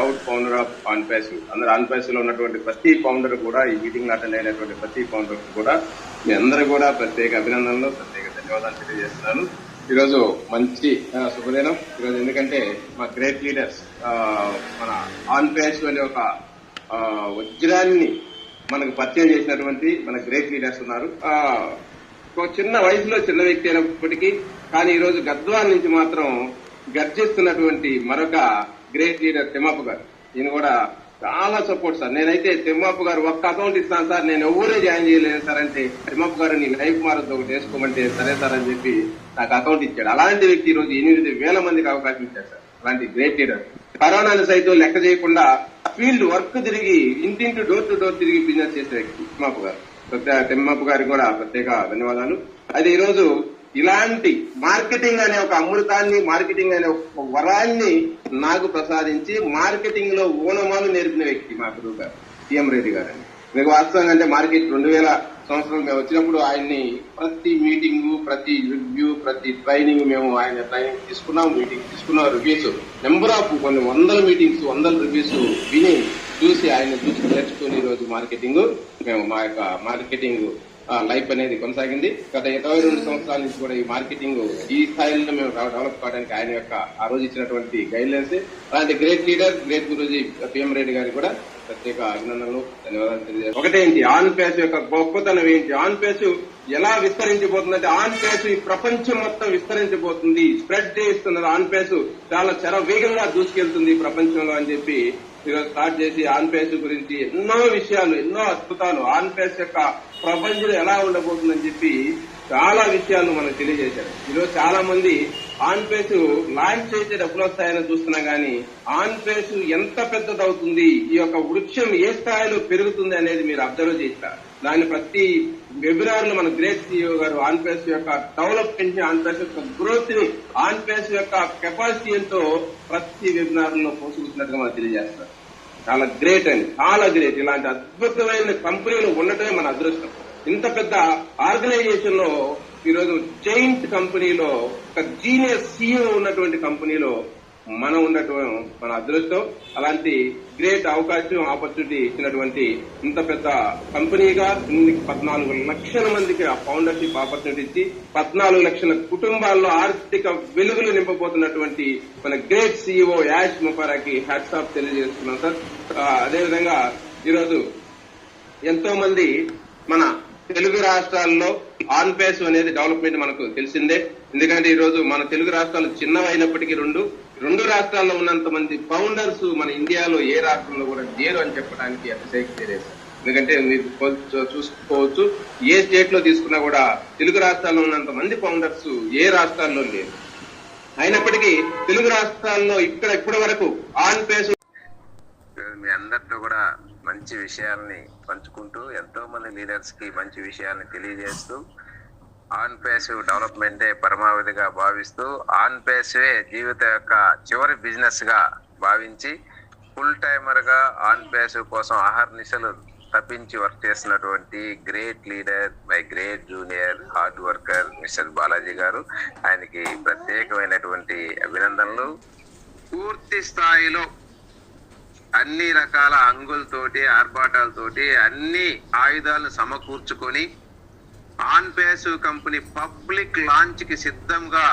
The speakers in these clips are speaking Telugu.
ప్రౌడ్ ఫౌండర్ ఆఫ్ ఆన్పైస్ అందరు ఆన్పేస్లో ఉన్నటువంటి ప్రతి ఫౌండర్ కూడా ఈ మీటింగ్ అటెండ్ అయినటువంటి ప్రతి ఫౌండర్ కూడా మీ అందరూ కూడా ప్రత్యేక అభినందనలు ప్రత్యేక ధన్యవాదాలు తెలియజేస్తున్నాను. ఈరోజు మంచి శుభదినం. ఈరోజు ఎందుకంటే మా గ్రేట్ లీడర్స్ మన ఆన్పేస్ అనే ఒక వజ్రాన్ని మనకు పరిచయం చేసినటువంటి మన గ్రేట్ లీడర్స్ ఉన్నారు. ఒక చిన్న వయసులో చిన్న వ్యక్తి అయినప్పటికీ కానీ ఈరోజు రోజు నుంచి మాత్రం గర్జిస్తున్నటువంటి మరొక గ్రేట్ లీడర్ తిమ్మప్ప గారు. ఈయన కూడా చాలా సపోర్ట్ సార్. నేనైతే తిమ్మప్ప గారు ఒక్క అకౌంట్ ఇస్తాను సార్. నేను ఎవరే జాయిన్ చేయలేదు సార్ అంటే తిమ్మప్ప గారు నీ లైఫ్ మారద్దు ఒకటి వేసుకోమంటే సరే సార్ అని చెప్పి నాకు అకౌంట్ ఇచ్చాడు. అలాంటి వ్యక్తి ఈ రోజు ఎనిమిది వేల మందికి అవకాశం ఇచ్చారు సార్. అలాంటి గ్రేట్ లీడర్ కరోనాను సైతం లెక్క చేయకుండా ఫీల్డ్ వర్క్ తిరిగి ఇంటింటి డోర్ టు డోర్ తిరిగి బిజినెస్ చేసే వ్యక్తి తిమ్మప్ప గారు. తిమ్మప్ప గారికి కూడా ప్రత్యేక ధన్యవాదాలు. అది ఈ రోజు ఇలాంటి మార్కెటింగ్ అనే ఒక అమృతాన్ని మార్కెటింగ్ అనే ఒక వరాన్ని నాకు ప్రసాదించి మార్కెటింగ్లో ఓనమాలు నేర్పిన వ్యక్తి మా గురువు గారు సీఎం రెడ్డి గారు అని మీకు వాస్తవంగా అంటే మార్కెట్ రెండు వేల సంవత్సరం మేము వచ్చినప్పుడు ఆయన్ని ప్రతి మీటింగ్ ప్రతి రివ్యూ ప్రతి ట్రైనింగ్ మేము ఆయన ట్రైనింగ్ తీసుకున్నాం మీటింగ్ తీసుకున్నాం రివ్యూస్ నెంబర్ ఆఫ్ కొన్ని వందల మీటింగ్స్ వందల రివ్యూస్ విని చూసి ఆయన చూసి నేర్చుకుని ఈ రోజు మార్కెటింగ్ మేము మా యొక్క మార్కెటింగ్ లైఫ్ అనేది కొనసాగింది. గత ఇరవై రెండు సంవత్సరాల నుంచి కూడా ఈ మార్కెటింగ్ ఈ స్థాయిలో మేము డెవలప్ కావడానికి ఆయన యొక్క ఆ రోజు ఇచ్చినటువంటి గైడ్లైన్స్ అలాంటి great leader great Guruji PM Reddy garu కూడా ప్రత్యేక అభినందనలు ధన్యవాదాలు తెలియజేస్తాను ఒకటేంటి ఆన్ పేస్ యొక్క గొప్పతనం ఏంటి? ఆన్ పేస్ ఎలా విస్తరించబోతుందంటే ఆన్ పేస్ ఈ ప్రపంచం మొత్తం విస్తరించబోతుంది. స్ప్రెడ్ చేస్తున్నది ఆన్ పేస్ చాలా చర వేగంగా దూసుకెళ్తుంది ప్రపంచంలో అని చెప్పి ఈరోజు స్టార్ట్ చేసి ఆన్ పేస్ గురించి ఎన్నో విషయాలు ఎన్నో అద్భుతాలు. ఆన్పేస్ యొక్క ప్రపంచం ఎలా ఉండబోతుందని చెప్పి చాలా విషయాలు మనకు తెలియజేశారు. ఈరోజు చాలా మంది ఆన్ పేస్ లాంచ్ చేసే డబ్బులు వస్తాయని చూస్తున్నా గానీ ఆన్ పేస్ ఎంత పెద్దదవుతుంది? ఈ యొక్క వృక్షం ఏ స్థాయిలో పెరుగుతుంది అనేది మీరు అబ్జర్వ్ చేస్తారు దాని ప్రతి వెబినార్లో మన గ్రేట్ సిఇఓ గారు ఆన్ పేస్ యొక్క డెవలప్మెంట్ని ఆన్ పేస్ యొక్క గ్రోత్ని ఆన్ పేస్ యొక్క కెపాసిటీ ఎంతో ప్రతి వెబినార్లో పోసుకుంటున్నట్టుగా మనం తెలియజేస్తారు చాలా గ్రేట్ అండి. చాలా గ్రేట్. ఇలాంటి అద్భుతమైన కంపెనీలు ఉండటమే మన అదృష్టం. ఇంత పెద్ద ఆర్గనైజేషన్లో ఈరోజు జైంట్ కంపెనీలో ఒక జీనియస్ సీఈఓ ఉన్నటువంటి కంపెనీలో మనం ఉండటం మన అదృష్టం. అలాంటి గ్రేట్ అవకాశం ఆపర్చునిటీ ఇచ్చినటువంటి ఇంత పెద్ద కంపెనీగా పద్నాలుగు లక్షల మందికి ఆ ఫౌండర్షిప్ ఆపర్చునిటీ ఇచ్చి పద్నాలుగు లక్షల కుటుంబాల్లో ఆర్థిక వెలుగులు నింపబోతున్నటువంటి మన గ్రేట్ సీఈఓ యాష్ ముఫారాకి హ్యాట్స్ ఆఫ్ తెలియజేస్తున్నాం సార్. అదేవిధంగా ఈరోజు ఎంతో మంది మన తెలుగు రాష్ట్రాల్లో ఆన్ పేస్ అనేది డెవలప్మెంట్ మనకు తెలిసిందే. ఎందుకంటే ఈ రోజు మన తెలుగు రాష్ట్రాలు చిన్నవైనప్పటికీ రెండు రెండు రాష్ట్రాల్లో ఉన్నంత మంది ఫౌండర్స్ మన ఇండియాలో ఏ రాష్ట్రంలో కూడా లేరు అని చెప్పడానికి అతిశయక్తి తెలియదు ఎందుకంటే మీరు చూసుకోవచ్చు ఏ స్టేట్లో తీసుకున్నా కూడా తెలుగు రాష్ట్రాల్లో ఉన్నంత మంది ఫౌండర్స్ ఏ రాష్ట్రాల్లో లేరు. అయినప్పటికీ తెలుగు రాష్ట్రాల్లో ఇక్కడ ఇప్పటి వరకు ఆన్ పేస్ మీ అందరితో కూడా మంచి విషయాల్ని పంచుకుంటూ ఎంతో మంది లీడర్స్కి మంచి విషయాల్ని తెలియజేస్తూ ఆన్ పేసివ్ డెవలప్మెంటే పరమావధిగా భావిస్తూ ఆన్ పేసివే జీవిత యొక్క చివరి బిజినెస్గా భావించి ఫుల్ టైమర్గా ఆన్ పేసివ్ కోసం ఆహార్నిశలు తప్పించి వర్క్ చేసినటువంటి great leader my great junior hard worker mister Balaji garu. ఆయనకి ప్రత్యేకమైనటువంటి అభినందనలు. పూర్తి స్థాయిలో అన్ని రకాల అంగులతోటి ఆర్భాటాలతోటి అన్ని ఆయుధాలను సమకూర్చుకొని ఆన్పేసు కంపెనీ పబ్లిక్ లాంచ్కి సిద్ధంగా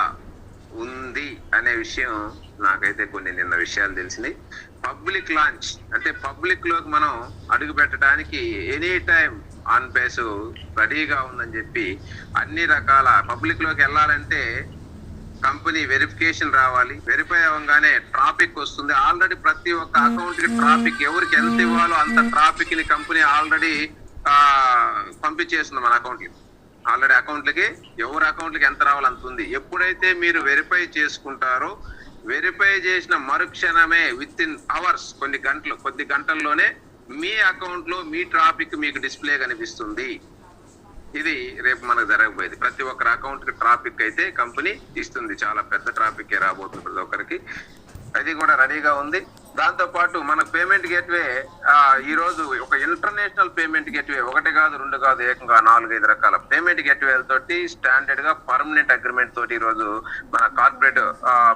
ఉంది అనే విషయం నాకైతే కొన్ని నిన్న విషయాలు తెలిసినాయి. పబ్లిక్ లాంచ్ అంటే పబ్లిక్లోకి మనం అడుగు పెట్టడానికి ఎనీ టైం ఆన్ పేస్ రెడీగా ఉందని చెప్పి అన్ని రకాల పబ్లిక్లోకి వెళ్ళాలంటే కంపెనీ వెరిఫికేషన్ రావాలి. వెరిఫై అవ్వగానే ట్రాఫిక్ వస్తుంది. ఆల్రెడీ ప్రతి ఒక్క అకౌంట్కి ట్రాఫిక్ ఎవరికి ఎంత ఇవ్వాలో అంత ట్రాఫిక్ని కంపెనీ ఆల్రెడీ పంపించేస్తుంది మన అకౌంట్కి. ఆల్రెడీ అకౌంట్లకి ఎవరి అకౌంట్లకి ఎంత రావాలో అంత ఉంది. ఎప్పుడైతే మీరు వెరిఫై చేసుకుంటారో వెరిఫై చేసిన మరుక్షణమే విత్ ఇన్ అవర్స్ కొన్ని గంటలు కొద్ది గంటల్లోనే మీ అకౌంట్లో మీ ట్రాఫిక్ మీకు డిస్ప్లే కనిపిస్తుంది. ఇది రేపు మనకు జరగబోయేది. ప్రతి ఒక్కరి అకౌంట్కి ట్రాఫిక్ అయితే కంపెనీ ఇస్తుంది. చాలా పెద్ద ట్రాఫిక్ రాబోతుంది ప్రతి ఒక్కరికి. అది కూడా రెడీగా ఉంది. దాంతో పాటు మన పేమెంట్ గేట్వే ఈ రోజు ఒక ఇంటర్నేషనల్ పేమెంట్ గేట్వే ఒకటి కాదు రెండు కాదు ఏకంగా నాలుగైదు రకాల పేమెంట్ గేట్వేల తోటి స్టాండర్డ్గా పర్మనెంట్ అగ్రిమెంట్ తోటి ఈ రోజు మన కార్పొరేట్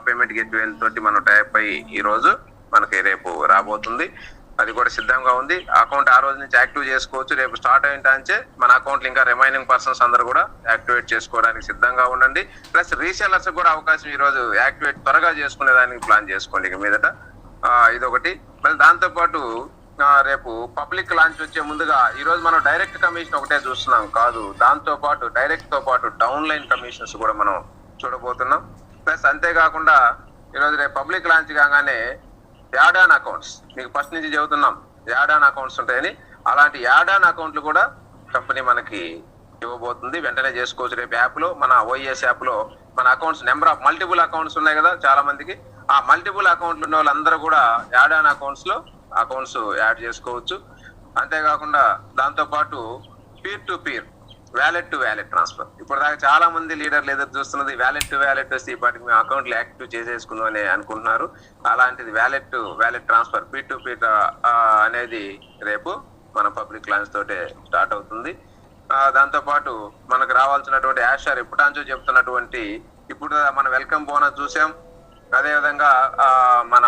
పేమెంట్ గేట్వే తోటి మనం టైప్ అయ్యి ఈ రోజు మనకి రేపు రాబోతుంది. అది కూడా సిద్ధంగా ఉంది. అకౌంట్ ఆ రోజు నుంచి యాక్టివ్ చేసుకోవచ్చు. రేపు స్టార్ట్ అయింటే మన అకౌంట్లు ఇంకా రిమైనింగ్ పర్సన్స్ అందరూ కూడా యాక్టివేట్ చేసుకోవడానికి సిద్ధంగా ఉండండి. ప్లస్ రీసేలర్స్ కూడా అవకాశం ఈ రోజు యాక్టివేట్ త్వరగా చేసుకునే దానికి ప్లాన్ చేసుకోండి ఇక మీదట. ఇదొకటి. మళ్ళీ దాంతోపాటు రేపు పబ్లిక్ లాంచ్ వచ్చే ముందుగా ఈ రోజు మనం డైరెక్ట్ కమిషన్ ఒకటే చూస్తున్నాం. కాదు దాంతో పాటు డైరెక్ట్తో పాటు డౌన్ లైన్ కమిషన్స్ కూడా మనం చూడబోతున్నాం. ప్లస్ అంతేకాకుండా ఈరోజు రేపు పబ్లిక్ లాంచ్ కాగానే యాడాన్ అకౌంట్స్. మీకు ఫస్ట్ నుంచి చెబుతున్నాం యాడాన్ అకౌంట్స్ ఉంటాయని. అలాంటి యాడాన్ అకౌంట్లు కూడా కంపెనీ మనకి ఇవ్వబోతుంది. వెంటనే చేసుకోవచ్చు. రేపు యాప్లో మన ఓఎస్ యాప్లో మన accounts number of multiple accounts ఉన్నాయి కదా చాలా మందికి ఆ మల్టిపుల్ అకౌంట్లు ఉన్న వాళ్ళందరూ కూడా యాడ్ ఆన్ అకౌంట్స్లో అకౌంట్స్ యాడ్ చేసుకోవచ్చు. అంతేకాకుండా దాంతో పాటు peer to peer wallet to wallet transfer ఇప్పుడు దాకా చాలా మంది లీడర్లు ఎదురు చూస్తున్నది వ్యాలెట్ టు వ్యాలెట్ వస్తే ఇప్పటికి మేము అకౌంట్లు యాక్టివ్ చేసేసుకుందాం అని అనుకుంటున్నారు. అలాంటిది wallet to wallet transfer P to P అనేది రేపు మన పబ్లిక్ లాంచ్ తోటే స్టార్ట్ అవుతుంది. దాంతోపాటు దాంతో పాటు మనకు రావాల్సినటువంటి యాషర్ ఇప్పుడాంచో చెప్తున్నటువంటి ఇప్పుడు మన వెల్కమ్ బోనస్ చూసాం. అదేవిధంగా మన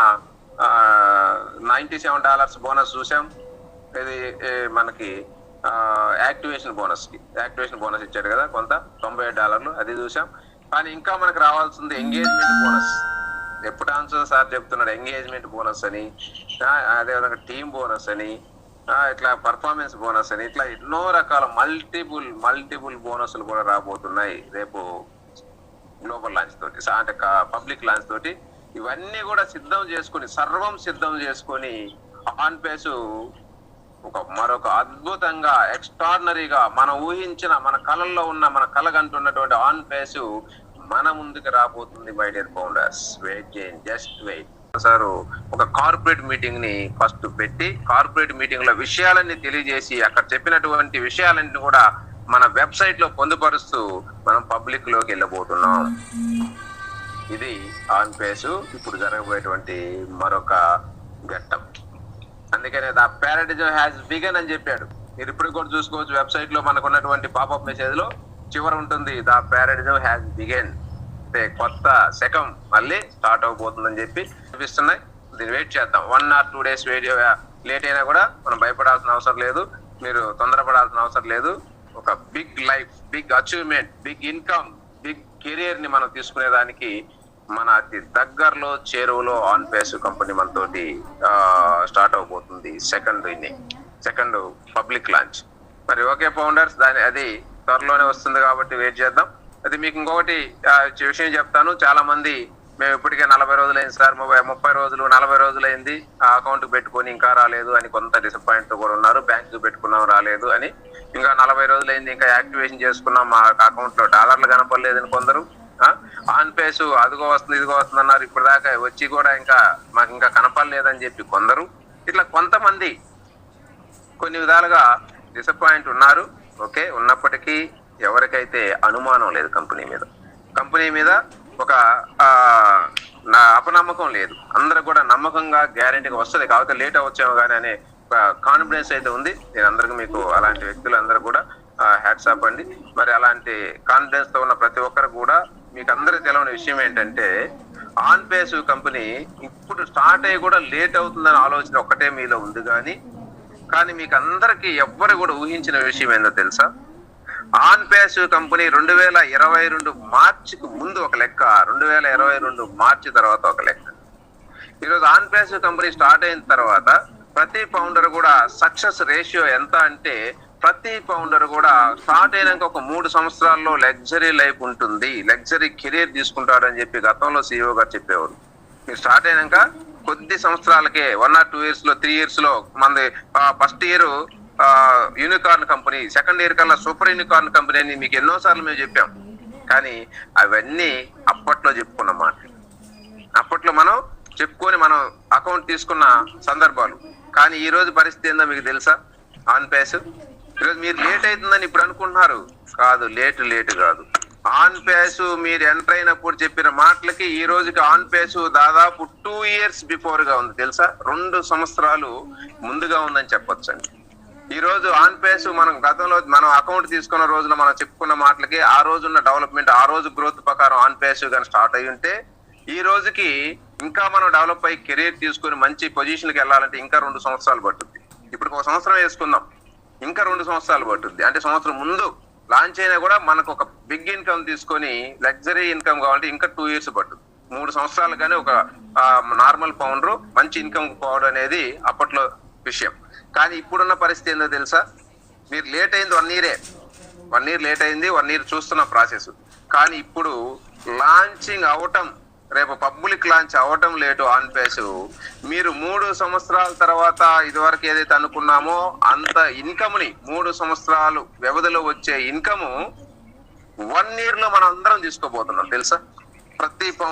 నైంటీ సెవెన్ డాలర్స్ బోనస్ చూసాం. ఇది మనకి యాక్టివేషన్ బోనస్కి యాక్టివేషన్ బోనస్ ఇచ్చాడు కదా కొంత తొంభై డాలర్లు అది చూసాం. కానీ ఇంకా మనకు రావాల్సింది ఎంగేజ్మెంట్ బోనస్. ఎప్పుడు ఆన్సర్ సార్ చెప్తున్నాడు ఎంగేజ్మెంట్ బోనస్ అని అదేవిధంగా అదే విధంగా టీమ్ బోనస్ అని ఇట్లా పర్ఫార్మెన్స్ బోనస్ అని ఇట్లా ఎన్నో రకాల మల్టిపుల్ మల్టిపుల్ బోనస్లు కూడా రాబోతున్నాయి రేపు గ్లోబల్ లాంచ్ తోటి అంటే పబ్లిక్ లాంచ్ తోటి. ఇవన్నీ కూడా సిద్ధం చేసుకొని సర్వం సిద్ధం చేసుకొని ఆన్ పేసు ఒక మరొక అద్భుతంగా ఎక్స్ట్రాడినరీగా మనం ఊహించిన మన కళల్లో ఉన్న మన కలగంటున్నటువంటి ఆన్ ఫేస్ మన ముందుకు రాబోతుంది మై డియర్ ఫౌండర్స్ వెయిట్ చేయండి జస్ట్ వెయిట్ సార్ ఒక కార్పొరేట్ మీటింగ్ని ఫస్ట్ పెట్టి కార్పొరేట్ మీటింగ్లో విషయాలన్నీ తెలియజేసి అక్కడ చెప్పినటువంటి విషయాలన్నీ కూడా మన వెబ్సైట్లో పొందుపరుస్తూ మనం పబ్లిక్లోకి వెళ్ళబోతున్నాం. ఇది ఆన్ ఫేస్ ఇప్పుడు జరగబోయేటువంటి మరొక ఘట్టం. అందుకనే ద పారాడిజం హ్యాస్ బిగన్ అని చెప్పాడు. మీరు ఇప్పుడు కూడా చూసుకోవచ్చు వెబ్సైట్లో మనకు ఉన్నటువంటి పాపప్ మెసేజ్లో చివర ఉంటుంది ద పారాడిజం హ్యాస్ బిగన్ అంటే కొత్త శకం మళ్ళీ స్టార్ట్ అవబోతుందని చెప్పి చూపిస్తున్నాయి. దీన్ని వెయిట్ చేద్దాం. One or two days wait late అయినా కూడా మనం భయపడాల్సిన అవసరం లేదు. మీరు తొందరపడాల్సిన అవసరం లేదు. ఒక big life big achievement big income big కెరియర్ని మనం తీసుకునేదానికి మన అతి దగ్గరలో చేరువలో ఆన్ పేస్ కంపెనీ మనతోటి స్టార్ట్ అవబోతుంది second inning second public launch. మరి ఓకే ఫౌండర్స్ దాని అది త్వరలోనే వస్తుంది కాబట్టి వెయిట్ చేద్దాం. అది మీకు ఇంకొకటి విషయం చెప్తాను. చాలా మంది మేము ఇప్పటికే నలభై రోజులు అయింది సార్ ముప్పై ముప్పై రోజులు నలభై రోజులు అయింది ఆ అకౌంట్ పెట్టుకొని ఇంకా రాలేదు అని కొంత డిసప్పాయింట్ కూడా ఉన్నారు. బ్యాంకు పెట్టుకున్నాం రాలేదు అని. ఇంకా నలభై రోజులు అయింది ఇంకా యాక్టివేషన్ చేసుకున్నాం మా అకౌంట్లో డాలర్లు కనపడలేదని కొందరు. ఆన్ పేస్ అదిగో వస్తుంది ఇదిగో వస్తుంది అన్నారు. ఇప్పుడు దాకా వచ్చి కూడా ఇంకా మాకు ఇంకా కనపడలేదని చెప్పి కొందరు. ఇట్లా కొంతమంది కొన్ని విధాలుగా డిసప్పాయింట్ ఉన్నారు. ఓకే ఉన్నప్పటికీ ఎవరికైతే అనుమానం లేదు కంపెనీ మీద. కంపెనీ మీద ఒక నా అపనమ్మకం లేదు. అందరూ కూడా నమ్మకంగా గ్యారెంటీగా వస్తుంది. కాకపోతే లేట్ అవచ్చేమో కానీ అనే కాన్ఫిడెన్స్ అయితే ఉంది. నేను అందరికీ మీకు అలాంటి వ్యక్తులు అందరూ కూడా హ్యాట్సాప్ అండి. మరి అలాంటి కాన్ఫిడెన్స్తో ఉన్న ప్రతి ఒక్కరు కూడా మీకు అందరికి తెలవని విషయం ఏంటంటే ఆన్ బేస్ కంపెనీ ఇప్పుడు స్టార్ట్ అయ్యి కూడా లేట్ అవుతుందనే ఆలోచన ఒక్కటే మీలో ఉంది కానీ కానీ మీకు అందరికి ఎవ్వరు కూడా ఊహించిన విషయం ఏందో తెలుసా? ఆన్ పేస్ కంపెనీ రెండు వేల ఇరవై రెండు మార్చికి ముందు ఒక లెక్క రెండు వేల ఇరవై రెండు మార్చి తర్వాత ఒక లెక్క. ఈరోజు ఆన్ పేస్ కంపెనీ స్టార్ట్ అయిన తర్వాత ప్రతి ఫౌండర్ కూడా సక్సెస్ రేషియో ఎంత అంటే ప్రతి ఫౌండర్ కూడా స్టార్ట్ అయినాక ఒక మూడు సంవత్సరాల్లో లగ్జరీ లైఫ్ ఉంటుంది. లగ్జరీ కెరీర్ తీసుకుంటాడని చెప్పి గతంలో సీఈఓ గారు చెప్పేవారు. మీరు స్టార్ట్ అయినాక కొద్ది సంవత్సరాలకే వన్ ఆర్ టూ ఇయర్స్లో త్రీ ఇయర్స్లో మంది first year unicorn company second year కల్లా సూపర్ యూనికార్న్ కంపెనీ అని మీకు ఎన్నో సార్లు మేము చెప్పాం. కానీ అవన్నీ అప్పట్లో చెప్పుకున్న మాటలు అప్పట్లో మనం చెప్పుకొని మనం అకౌంట్ తీసుకున్న సందర్భాలు. కానీ ఈ రోజు పరిస్థితి ఏందో మీకు తెలుసా? ఆన్ పేస్ ఈరోజు మీరు లేట్ అవుతుందని ఇప్పుడు అనుకుంటున్నారు. కాదు లేట్ లేట్ కాదు. ఆన్ ప్యాస్ మీరు ఎంటర్ అయినప్పుడు చెప్పిన మాటలకి ఈ రోజుకి ఆన్ ప్యాస్ దాదాపు టూ ఇయర్స్ బిఫోర్గా ఉంది. తెలుసా? రెండు సంవత్సరాలు ముందుగా ఉందని చెప్పొచ్చండి. ఈ రోజు ఆన్ పేస్ మనం గతంలో మనం అకౌంట్ తీసుకున్న రోజున మనం చెప్పుకున్న మాటలకి ఆ రోజు ఉన్న డెవలప్మెంట్ ఆ రోజు గ్రోత్ ప్రకారం ఆన్ పేస్ కానీ స్టార్ట్ అయి ఉంటే ఈ రోజుకి ఇంకా మనం డెవలప్ అయ్యి కెరీర్ తీసుకుని మంచి పొజిషన్కి వెళ్ళాలంటే ఇంకా రెండు సంవత్సరాలు పట్టుద్ది. ఇప్పుడు ఒక సంవత్సరం వేసుకుందాం. ఇంకా రెండు సంవత్సరాలు పట్టుద్ది అంటే సంవత్సరం ముందు లాంచ్ అయినా కూడా మనకు ఒక బిగ్ ఇన్కమ్ తీసుకొని లగ్జరీ ఇన్కమ్ కావాలంటే ఇంకా టూ ఇయర్స్ పట్టుద్ది మూడు సంవత్సరాలు కానీ ఒక నార్మల్ పౌండర్ మంచి ఇన్కమ్ పోవడం అనేది అప్పట్లో విషయం. కానీ ఇప్పుడున్న పరిస్థితి ఏందో తెలుసా? మీరు లేట్ అయింది వన్ ఇయరే వన్ ఇయర్ లేట్ అయింది వన్ ఇయర్ చూస్తున్న ప్రాసెస్ కానీ ఇప్పుడు లాంచింగ్ అవటం రేపు పబ్లిక్ లాంచ్ అవ్వటం లేటు ఆన్ మీరు మూడు సంవత్సరాల తర్వాత ఇదివరకు ఏదైతే అనుకున్నామో అంత ఇన్కమ్ని మూడు సంవత్సరాలు వ్యవధిలో వచ్చే ఇన్కమ్ వన్ ఇయర్లో మనం అందరం తీసుకోబోతున్నాం తెలుసా? ప్రతి పౌండ్